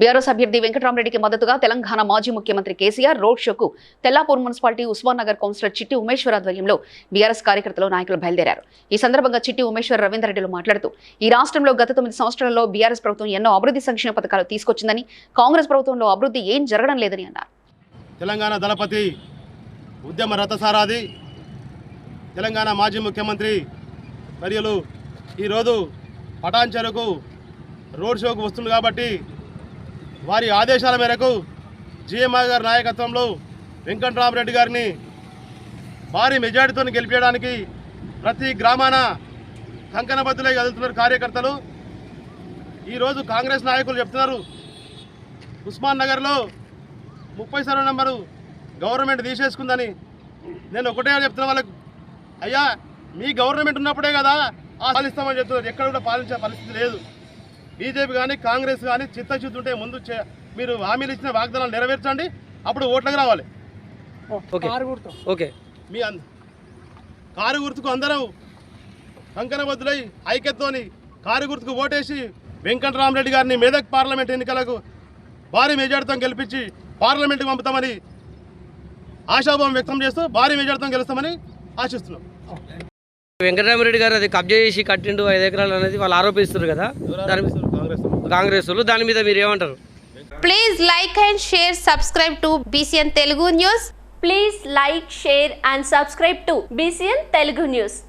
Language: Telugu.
బీఆర్ఎస్ అభ్యర్థి వెంకటరామరెడ్డికి మద్దతుగా తెలంగాణ మాజీ ముఖ్యమంత్రి కేసీఆర్ రోడ్ షోకు తెల్లాపూర్ మున్సిపాలిటీ ఉస్మాన్ నగర్ కౌన్సిలర్ చిట్టి ఉమేశ్వర్ ఆధ్వర్యంలో బీఆర్ఎస్ కార్యకర్తలు నాయకులు బయలుదేరారు. ఈ సందర్భంగా చిట్టి ఉమేశ్వర్ రవీందర్రెడ్డిలు మాట్లాడుతూ ఈ రాష్ట్రంలో గత తొమ్మిది సంవత్సరాల్లో బీఆర్ఎస్ ప్రభుత్వం ఎన్నో అభివృద్ధి సంక్షేమ పథకాలు తీసుకొచ్చిందని కాంగ్రెస్ ప్రభుత్వంలో అభివృద్ధి ఏం జరగడం లేదని అన్నారు. తెలంగాణ దళపతి ఉద్యమ రథసారాది తెలంగాణ మాజీ ముఖ్యమంత్రి మరియులు ఈరోజు పటాన్చెరుకు రోడ్ షోకు వస్తుంది కాబట్టి వారి ఆదేశాల మేరకు జిఎంఆర్ గారి నాయకత్వంలో వెంకట్రామరెడ్డి గారిని భారీ మెజార్టీతో గెలిపించడానికి ప్రతి గ్రామాన కంకణబద్దులై కదులుతున్నారు కార్యకర్తలు. ఈరోజు కాంగ్రెస్ నాయకులు చెప్తున్నారు ఉస్మాన్ నగర్లో ముప్పై సర్వ నెంబరు గవర్నమెంట్ తీసేసుకుందని. నేను ఒకటే చెప్తున్నా వాళ్ళకు అయ్యా మీ గవర్నమెంట్ ఉన్నప్పుడే కదా ఆ పాలిస్తామని చెప్తున్నారు. ఎక్కడ కూడా పాలించే పరిస్థితి లేదు. బీజేపీ కానీ కాంగ్రెస్ కానీ చిత్తశుద్ధి ఉంటే ముందు మీరు హామీలు ఇచ్చిన వాగ్దానాలు నెరవేర్చండి. అప్పుడు ఓట్లకు రావాలి. ఓకే. ఓకే. మీ కారు గుర్తుకు అందరం కంకణబద్దులై ఐక్యతతోని కారు గుర్తుకు ఓటేసి వెంకటరామరెడ్డి గారిని మెదక్ పార్లమెంట్ ఎన్నికలకు భారీ మెజార్టీతో గెలిపించి పార్లమెంట్కి పంపుతామని ఆశాభావం వ్యక్తం చేస్తూ భారీ మెజార్టీతో గెలుస్తామని ఆశిస్తున్నాం. వెంకటరామరెడ్డి గారు అది కబ్జా చేసి కట్టిండు ఐదు ఎకరాలు అనేది వాళ్ళు ఆరోపిస్తున్నారు కదా. కాంగ్రెస్ దాని మీద మీరు ఏమంటారు Please like and share, subscribe to BCN Telugu News. Please like, share and subscribe to BCN Telugu News.